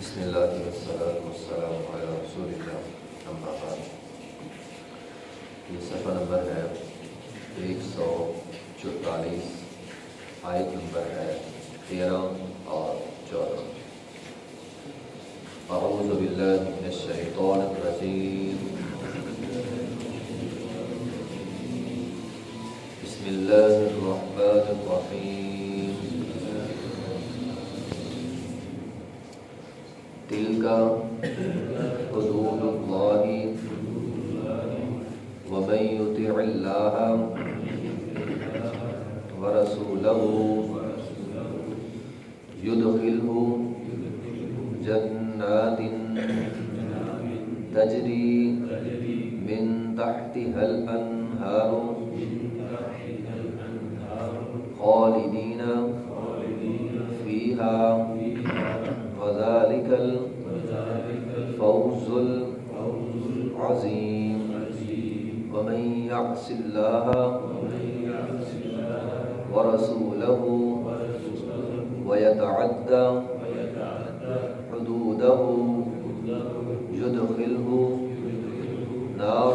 بسم اللہ والصلاة والسلام علی رسول اللہ اما بعد یہ صفحہ نمبر ہے ایک سو چوتالیس آیت نمبر ہے تیرہ اور چودہ اعوذ باللہ من الشیطان الرجیم بسم اللہ الرحمن الرحیم حدود الله ومن يطع الله ورسوله يدخله جنات تجري من تحتها الأنهار خالدين فيها. يعص الله ورسوله ويتعدى حدوده يدخله نارا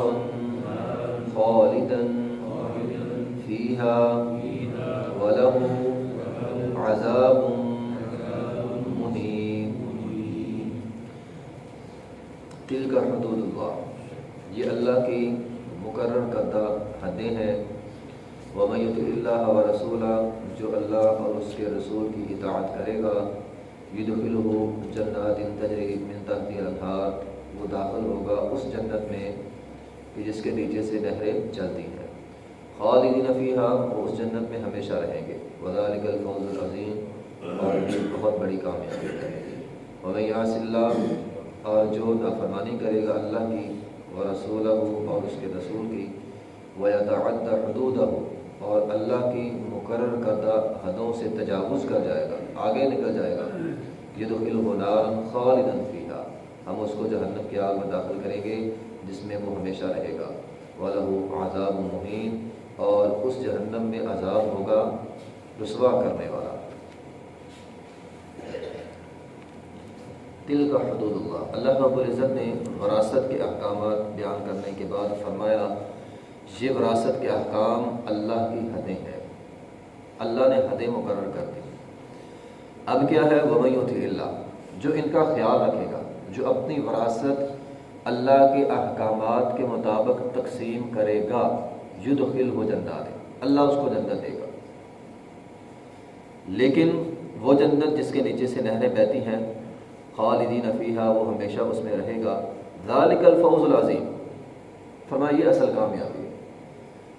حدیں ہیں، ومن يطع اللہ و رسولہ جو اللہ اور اس کے رسول کی اطاعت کرے گا یدخلہ جنات تجری من تحتی الانہار وہ داخل ہوگا اس جنت میں کہ جس کے نیچے سے نہریں چلتی ہیں۔ خالدین فیہا، وہ اس جنت میں ہمیشہ رہیں گے۔ وذالک الفوز العظیم۔ اور یہ بہت بڑی کامیابی ہے ومن یعص اللہ اور جو نافرمانی کرے گا اللہ کی و رسولہ اور اس کے رسول کی ویتعد حدودہ اور اللہ کی مقرر کردہ حدوں سے تجاوز کر جائے گا، آگے نکل جائے گا۔ یہ تو علم خالدن فیہا ہم اس کو جہنم کی آگ میں داخل کریں گے، جس میں وہ ہمیشہ رہے گا۔ وَلَهُ عذاب مہین اور اس جہنم میں عذاب ہوگا رسوا کرنے والا۔ دل کا حدود اللہ۔ اللہ رب العزت نے وراثت کے احکامات بیان کرنے کے بعد فرمایا یہ وراثت کے احکام اللہ کی حدیں ہیں۔ اللہ نے حدیں مقرر کر دی اب کیا ہے ومیوتی اللہ؟ جو ان کا خیال رکھے گا، جو اپنی وراثت اللہ کے احکامات کے مطابق تقسیم کرے گا یدخل ہو جنات۔ اللہ اس کو جنت دے گا۔ لیکن وہ جنت جس کے نیچے سے نہریں بہتی ہیں، خالدین فیہا، وہ ہمیشہ اس میں رہے گا۔ ذالک الفوز العظیم۔ فرمایا یہ اصل کامیابی۔ ہے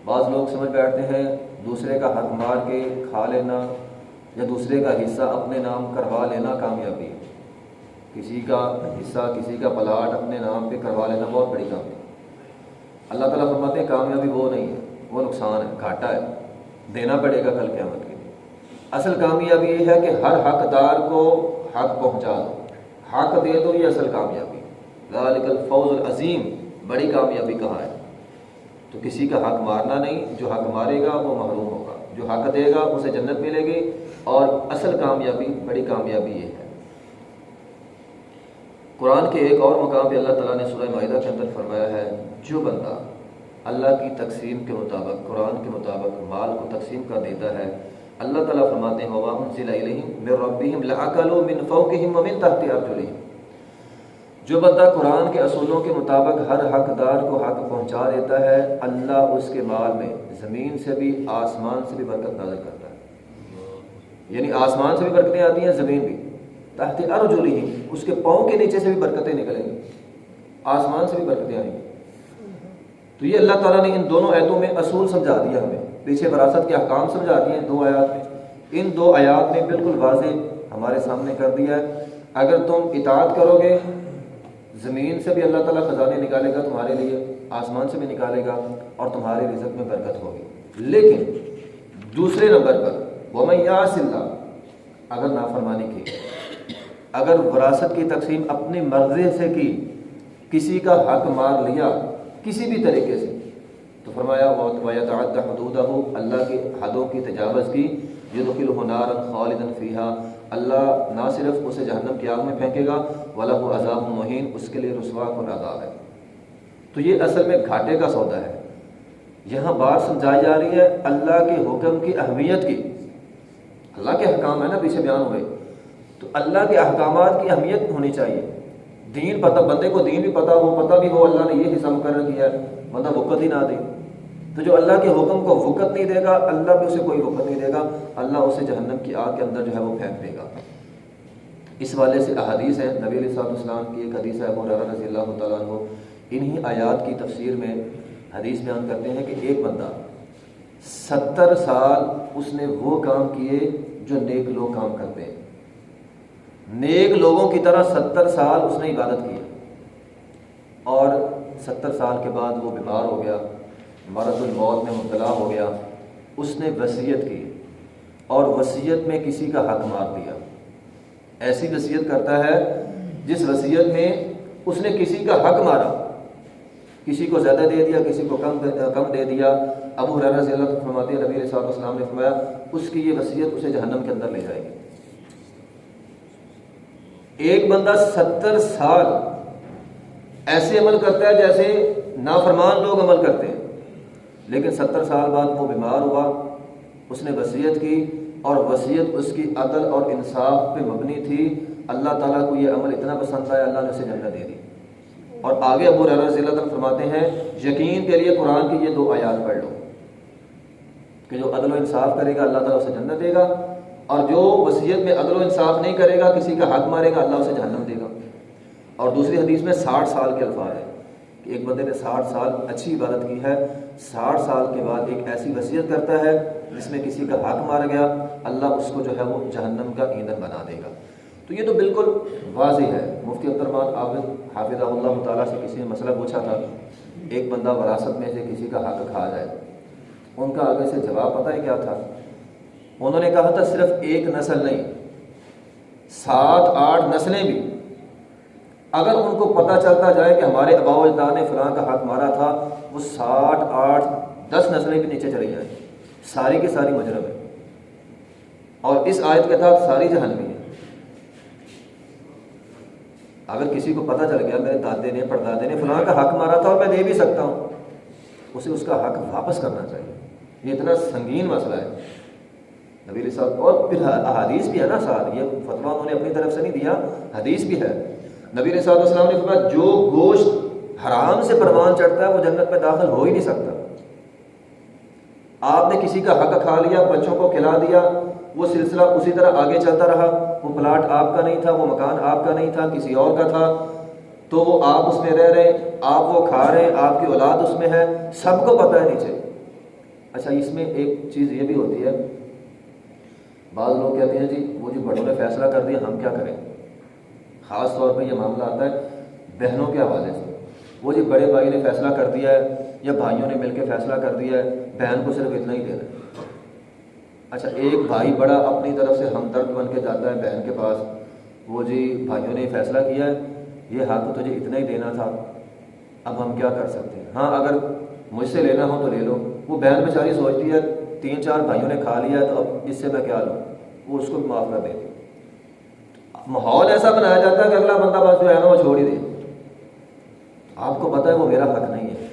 بعض لوگ سمجھ بیٹھتے ہیں دوسرے کا حق مار کے کھا لینا یا دوسرے کا حصہ اپنے نام کروا لینا کامیابی ہے۔ کسی کا حصہ، کسی کا پلاٹ اپنے نام پہ کروا لینا بہت بڑی کامیابی اللہ تعالیٰ فرماتے ہیں کامیابی وہ نہیں ہے، وہ نقصان ہے، گھاٹا ہے۔ دینا پڑے گا کل قیامت کے لیے۔ اصل کامیابی یہ ہے کہ ہر حقدار کو حق پہنچا دو۔ حق دے دو یہ اصل کامیابی ذالک الفوز العظیم، بڑی کامیابی کہاں ہے؟ تو کسی کا حق مارنا نہیں، جو حق مارے گا وہ محروم ہوگا۔ جو حق دے گا، اسے جنت ملے گی۔ اور اصل کامیابی، بڑی کامیابی یہ ہے۔ قرآن کے ایک اور مقام پہ اللہ تعالیٰ نے سورہ معاہدہ کے اندر فرمایا ہے، جو بندہ اللہ کی تقسیم کے مطابق، قرآن کے مطابق مال کو تقسیم کر دیتا ہے، اللہ تعالیٰ فرماتے ہیں وما انزل الیہم من ربہم لعقلوا من فوقہم ومن تحت جو بندہ قرآن کے اصولوں کے مطابق ہر حقدار کو حق پہنچا دیتا ہے، اللہ اس کے مال میں زمین سے بھی، آسمان سے بھی برکت نازل کرتا ہے۔ یعنی آسمان سے بھی برکتیں آتی ہیں، زمین بھی۔ تحت ارجلہم، اس کے پاؤں کے نیچے سے بھی برکتیں نکلیں گی۔ آسمان سے بھی برکتیں آئیں گی۔ تو یہ اللہ تعالیٰ نے ان دونوں آیتوں میں اصول سمجھا دیا ہمیں۔ پیچھے وراثت کے احکام سمجھا دیے ہیں دو آیات میں۔ ان دو آیات نے بالکل واضح ہمارے سامنے کر دیا ہے۔ اگر تم اطاعت کرو گے زمین سے بھی اللہ تعالیٰ خزانے نکالے گا، تمہارے لیے آسمان سے بھی نکالے گا اور تمہارے رزق میں برکت ہوگی۔ لیکن دوسرے نمبر پر وہ میں اللہ اگر نافرمانی کی، اگر وراثت کی تقسیم اپنی مرضی سے کی، کسی کا حق مار لیا، کسی بھی طریقے سے، تو فرمایا، وَيَتَعَدَّ حُدُودَهُ، اللہ کی حدوں کی تجاوز کی یدخلہ نارا خالدا فیہا اللہ نہ صرف اسے جہنم کی آگ میں پھینکے گا والا وہ عذاب مہین، اس کے لیے رسوا اور عذاب ہے۔ تو یہ اصل میں گھاٹے کا سودا ہے۔ یہاں بات سمجھائی جا رہی ہے اللہ کے حکم کی اہمیت کی۔ اللہ کے احکام ہے نا، پیچھے بیان ہوئے۔ تو اللہ کے احکامات کی اہمیت ہونی چاہیے۔ دین پتہ، بندے کو دین بھی پتہ ہو، پتہ بھی ہو، اللہ نے یہ حصہ مقرر کیا ہے۔ بندہ وقت ہی نہ دے۔ تو جو اللہ کے حکم کو وقت نہیں دے گا، اللہ بھی اسے کوئی وقت نہیں دے گا، اللہ اسے جہنم کی آگ کے اندر جو ہے وہ پھینک دے گا۔ اس والے سے احادیث ہے نبی علیہ صاحب السلام کی ایک حدیث ہے رضی اللہ تعالیٰ عنہ۔ انہی آیات کی تفسیر میں حدیث بیان کرتے ہیں کہ ایک بندہ ستر سال اس نے وہ کام کیے جو نیک لوگ کام کرتے ہیں۔ نیک لوگوں کی طرح ستر سال اس نے عبادت کی۔ اور ستر سال کے بعد وہ بیمار ہو گیا۔ مرض الموت میں مبتلا ہو گیا، اس نے وصیت کی اور وصیت میں کسی کا حق مار دیا۔ ایسی وصیت کرتا ہے جس وصیت میں اس نے کسی کا حق مارا۔ کسی کو زیادہ دے دیا، کسی کو کم کم دے دیا۔ ابو رضی اللہ فرماتی نبی علیہ السلام نے فرمایا، اس کی یہ وصیت اسے جہنم کے اندر لے جائے گی۔ ایک بندہ ستر سال ایسے عمل کرتا ہے جیسے نافرمان لوگ عمل کرتے ہیں۔ لیکن ستر سال بعد وہ بیمار ہوا، اس نے وصیت کی اور وصیت اس کی عدل اور انصاف پہ مبنی تھی۔ اللہ تعالیٰ کو یہ عمل اتنا پسند آیا، اللہ نے اسے جنت دے دی۔ اور آگے ابو رضی اللہ تعالیٰ فرماتے ہیں، یقین کے لیے قرآن کی یہ دو آیات پڑھ لو کہ جو عدل و انصاف کرے گا، اللہ تعالیٰ اسے جنت دے گا۔ اور جو وصیت میں عدل و انصاف نہیں کرے گا، کسی کا حق مارے گا، اللہ اسے جہنم دے گا۔ اور دوسری حدیث میں ساٹھ سال کے الفاظ ہے کہ ایک بندے نے ساٹھ سال اچھی عبادت کی ہے ساٹھ سال کے بعد ایک ایسی وصیت کرتا ہے جس میں کسی کا حق مارا گیا، اللہ اس کو جو ہے وہ جہنم کا ایندھن بنا دے گا۔ تو یہ تو بالکل واضح ہے۔ مفتی عبدالرمان عابد حافظ اللہ تعالیٰ سے کسی نے مسئلہ پوچھا تھا، ایک بندہ وراثت میں سے کسی کا حق کھا جائے۔ ان کا آگے سے جواب پتہ ہے کیا تھا؟ انہوں نے کہا تھا صرف ایک نسل نہیں، سات آٹھ نسلیں بھی اگر ان کو پتہ چلتا جائے کہ ہمارے اباؤ اجداد نے فلاں کا حق مارا تھا، وہ ساٹھ، آٹھ، دس نسلیں بھی نیچے چلی جائیں ساری کی ساری مجرم ہے اور اس آیت کے تحت ساری جہنمی ہے اگر کسی کو پتہ چل گیا، میرے دادے نے، پردادے نے فلاں کا حق مارا تھا اور میں دے بھی سکتا ہوں، اسے اس کا حق واپس کرنا چاہیے۔ یہ اتنا سنگین مسئلہ ہے۔ نبی صاحب اور پھر حدیث بھی ہے نا ساتھ، یہ فتوا انہوں نے اپنی طرف سے نہیں دیا، حدیث بھی ہے۔ نبی صاحب السلام نے فرمایا، جو گوشت حرام سے پروان چڑھتا ہے، وہ جنت میں داخل ہو ہی نہیں سکتا۔ آپ نے کسی کا حق کھا لیا، بچوں کو کھلا دیا، وہ سلسلہ اسی طرح آگے چلتا رہا۔ وہ پلاٹ آپ کا نہیں تھا، وہ مکان آپ کا نہیں تھا، کسی اور کا تھا۔ تو وہ آپ اس میں رہ رہے، آپ وہ کھا رہے ہیں آپ کی اولاد اس میں ہے، سب کو پتہ ہے نیچے۔ اچھا اس میں ایک چیز یہ بھی ہوتی ہے۔ بعض لوگ کہتے ہیں جی وہ جو بڑوں نے فیصلہ کر دیا، ہم کیا کریں؟ خاص طور پہ یہ معاملہ آتا ہے بہنوں کے حوالے سے۔ وہ جی بڑے بھائی نے فیصلہ کر دیا ہے یا بھائیوں نے مل کے فیصلہ کر دیا ہے، بہن کو صرف اتنا ہی دینا ہے اچھا ایک بھائی بڑا اپنی طرف سے ہمدرد بن کے جاتا ہے بہن کے پاس۔ وہ جی بھائیوں نے فیصلہ کیا ہے، یہ حق تجھے اتنا ہی دینا تھا، اب ہم کیا کر سکتے ہیں؟ ہاں اگر مجھ سے لینا ہو تو لے لو۔ وہ بہن بیچاری سوچتی ہے، تین چار بھائیوں نے کھا لیا تو اب اس سے میں کیا لوں؟ وہ اس کو بھی معاف کر دیتی ماحول ایسا بنایا جاتا ہے کہ اگلا بندہ بس جو ہے نا وہ چھوڑ ہی دے۔ آپ کو پتا ہے وہ میرا حق نہیں ہے۔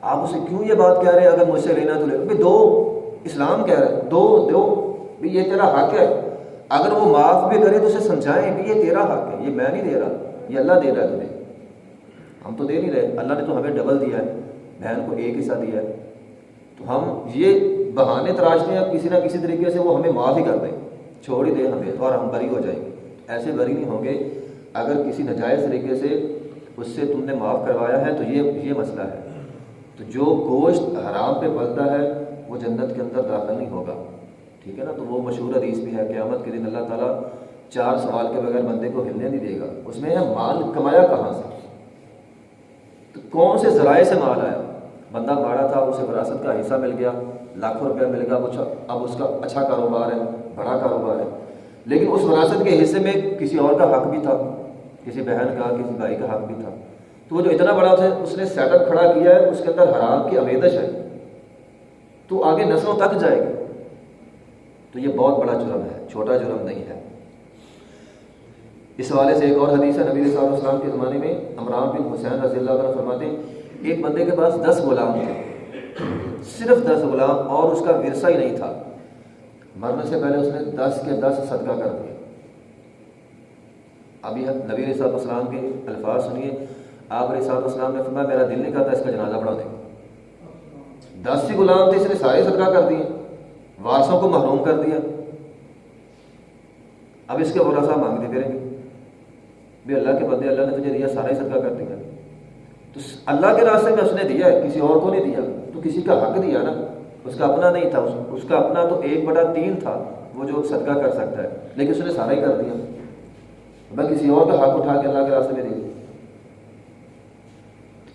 آپ اسے کیوں یہ بات کہہ رہے ہیں؟ اگر مجھ سے لینا تو لے بھائی دو، اسلام کہہ رہے دو دو۔ بھی یہ تیرا حق ہے۔ اگر وہ معاف بھی کرے تو اسے سمجھائیں۔ بھی یہ تیرا حق ہے۔ یہ میں نہیں دے رہا۔ یہ اللہ دے رہا ہے تمہیں ہم تو دے نہیں رہے۔ اللہ نے تو ہمیں ڈبل دیا ہے۔ بہن کو ایک حصہ دیا ہے۔ تو ہم یہ بہانے تراشتے ہیں کسی نہ کسی طریقے سے وہ ہمیں معاف ہی کر دیں۔ چھوڑ ہی دیں ہمیں۔ اور ہم بری ہو جائیں۔ گے ایسے بری نہیں ہوں گے، اگر کسی نجائز طریقے سے اس سے تم نے معاف کروایا ہے، تو یہ یہ مسئلہ ہے۔ تو جو گوشت حرام پہ بلتا ہے، وہ جنت کے اندر داخل نہیں ہوگا۔ ٹھیک ہے نا؟ تو وہ مشہور حدیث بھی ہے، قیامت کے دن اللہ تعالیٰ چار سوال کے بغیر بندے کو ہلنے نہیں دے گا۔ اس میں ہے، مال کمایا کہاں سے؟ تو کون سے ذرائع سے مال آیا؟ بندہ باڑا تھا، اسے وراثت کا حصہ مل گیا، لاکھوں روپیہ مل گیا کچھ اب اس کا اچھا کاروبار ہے، بڑا کاروبار ہے۔ لیکن اس وراثت کے حصے میں کسی اور کا حق بھی تھا، کسی بہن کا، کسی بھائی کا حق بھی تھا۔ تو وہ جو اتنا بڑا اس نے سیٹ اپ کھڑا کیا ہے اس کے اندر حرام کی آمیدش ہے تو آگے نسلوں تک جائے۔ گی تو یہ بہت بڑا جرم ہے، چھوٹا جرم نہیں ہے۔ اس حوالے سے ایک اور حدیث ہے، نبی صلی اللہ علیہ وسلم کے زمانے میں عمران بن حسین رضی اللہ عنہ فرماتے ہیں، ایک بندے کے پاس دس غلام تھے۔ صرف دس غلام اور اس کا ورثہ ہی نہیں تھا۔ مرنے سے پہلے اس نے دس کے دس صدقہ کر دیا ابھی نبی علیہ صاحب السلام کے الفاظ سنیے۔ آپ علیہ صاحب السلام نے فرمایا، میرا دل نہیں کرتا اس کا جنازہ بڑھا دیں دس ہی غلام تھے اس نے سارے صدقہ کر دیے۔ وارثوں کو محروم کر دیا۔ اب اس کے بولا صاحب مانگتے پھریں گے۔ بھی اللہ کے بندے، اللہ نے تجھے دیا سارا ہی صدقہ کر دیا۔ تو اللہ کے راستے میں اس نے دیا ہے، کسی اور کو نہیں دیا۔ تو کسی کا حق دیا نا۔ اس کا اپنا نہیں تھا، اس کا اپنا تو ایک بڑا تین تھا، وہ جو صدقہ کر سکتا ہے۔ لیکن اس نے سارا ہی کر دیا۔ میں کسی اور کا حق اٹھا کے اللہ کے راستے میں دے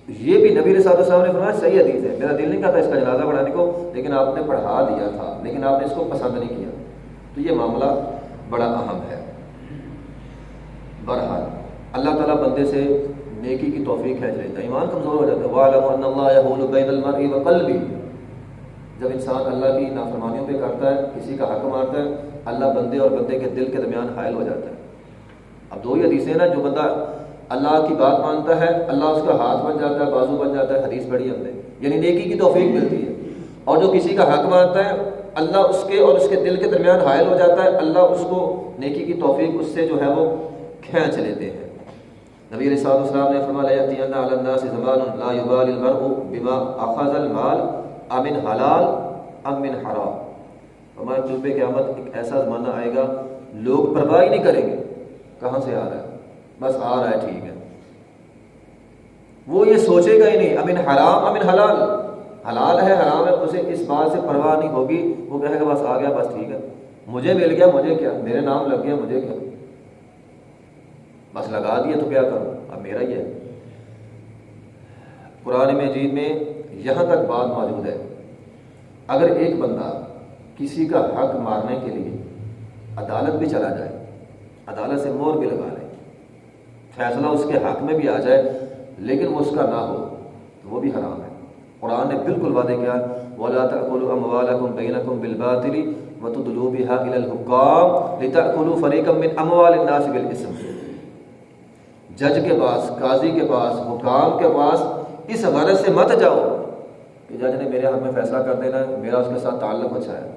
یہ بھی نبی رساد صاحب نے فرمایا، صحیح حدیث ہے۔ میرا دل نہیں کہتا اس کا جنازہ بڑھانے کو، لیکن آپ نے پڑھا دیا تھا، لیکن آپ نے اس کو پسند نہیں کیا۔ تو یہ معاملہ بڑا اہم ہے۔ بہرحال، اللہ تعالیٰ بندے سے نیکی کی توفیق کھینچ لیتا ہے ایمان کمزور ہو جاتا ہے۔ جب انسان اللہ کی نافرمانیوں پہ کرتا ہے، کسی کا حق مارتا ہے، اللہ بندے اور بندے کے دل کے درمیان حائل ہو جاتا ہے۔ اب دو ہی حدیثیں نا، جو بندہ اللہ کی بات مانتا ہے، اللہ اس کا ہاتھ بن جاتا ہے، بازو بن جاتا ہے، حدیث بڑی ہم نے۔ یعنی نیکی کی توفیق ملتی ہے۔ اور جو کسی کا حق مانتا ہے، اللہ اس کے اور اس کے دل کے درمیان حائل ہو جاتا ہے، اللہ اس کو نیکی کی توفیق اس سے جو ہے وہ کھینچ لیتے ہیں۔ نبی علیہ الصلوۃ والسلام نے فرمایا زمان لا المرء بما اخذ المال امن حلال، ام من حرام۔ ہمارے طلب قیامت ایک ایسا زمانہ آئے گا، لوگ پرواہ ہی نہیں کریں گے کہاں سے آ رہا ہے۔ بس آ رہا ہے، ٹھیک ہے۔ وہ یہ سوچے گا ہی نہیں امن حرام امن حلال۔ حلال ہے، حرام ہے، اسے اس بات سے پرواہ نہیں ہوگی۔ وہ کہے گا، بس آ گیا، بس ٹھیک ہے۔ مجھے مل گیا، مجھے کیا؟ میرے نام لگ گیا، مجھے کیا؟ بس لگا دیا تو کیا کروں؟ اب میرا ہی ہے۔ قرآن مجید میں یہاں تک بات موجود ہے۔ اگر ایک بندہ کسی کا حق مارنے کے لیے عدالت بھی چلا جائے، عدالت سے مور بھی لگا لے، فیصلہ اس کے حق میں بھی آ جائے، لیکن وہ اس کا نہ ہو، تو وہ بھی حرام ہے۔ قرآن نے بالکل وعدے کیا، ولا تأكلوا أموالكم بينكم بالباطل وتدلوا بها إلى الحكام لتأكلوا فريقا من أموال الناس بالاسم جج کے پاس، قاضی کے پاس، حکام کے پاس، اس غرض سے مت جاؤ۔ کہ جج نے میرے حق میں فیصلہ کر دینا ہے میرا اس کے ساتھ تعلق اچھا ہے۔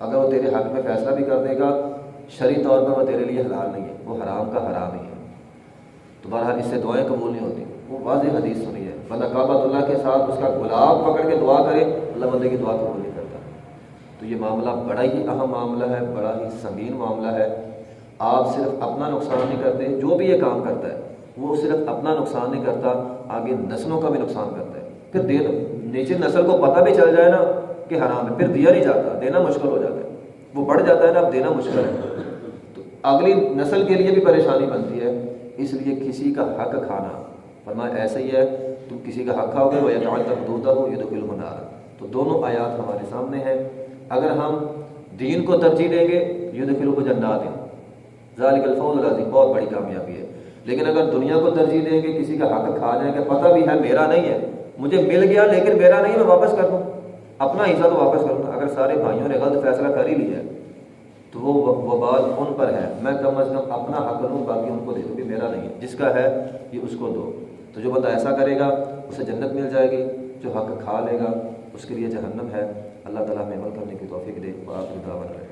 اگر وہ تیرے حق میں فیصلہ بھی کر دے گا، شرعی طور پر وہ تیرے لیے حلال نہیں ہے، وہ حرام کا حرام ہی ہے۔ تو بہرحال اس سے دعائیں قبول نہیں ہوتی۔ وہ واضح حدیث سنی ہے۔ بندہ کعبۃ اللہ کے ساتھ اس کا گلاب پکڑ کے دعا کرے، اللہ بندے کی دعا قبول نہیں کرتا۔ تو یہ معاملہ بڑا ہی اہم معاملہ ہے، بڑا ہی سنگین معاملہ ہے۔ آپ صرف اپنا نقصان نہیں کرتے، جو بھی یہ کام کرتا ہے، وہ صرف اپنا نقصان نہیں کرتا، آگے نسلوں کا بھی نقصان کرتا ہے۔ پھر دے دو۔ نیچے نسل کو پتہ بھی چل جائے نا کہ حرام ہے، پھر دیا نہیں جاتا، دینا مشکل ہو جاتا ہے۔ وہ بڑھ جاتا ہے نا، اب دینا مشکل ہے۔ تو اگلی نسل کے لیے بھی پریشانی بنتی ہے، اس لیے کسی کا حق کھانا۔ فرمایا، ایسا ہی ہے، تم کسی کا حق کھاؤ گے وہ یا تک دودھا ہو یہ تو بالکل تو دونوں آیات ہمارے سامنے ہیں۔ اگر ہم دین کو ترجیح دیں گے یہ تو بالکل جنات۔ ہیں ذالک الفوز العظیم بہت بڑی کامیابی ہے۔ لیکن اگر دنیا کو ترجیح دیں گے، کسی کا حق کھا جائیں گے پتہ بھی ہے، میرا نہیں ہے۔ مجھے مل گیا لیکن میرا نہیں، میں واپس کر دوں۔ اپنا حصہ تو واپس کروں اگر سارے بھائیوں نے غلط فیصلہ کر ہی لیا ہے، تو وہ بات ان پر ہے۔ میں کم از کم اپنا حق لوں، باقی ان کو دے دوں کہ میرا نہیں ہے۔ جس کا ہے، یہ اس کو دو۔ تو جو بندہ ایسا کرے گا، اسے جنت مل جائے گی۔ جو حق کھا لے گا، اس کے لیے جہنم ہے۔ اللہ تعالیٰ میں عمل کرنے کی توفیق دے اور آپ دعوت رہے۔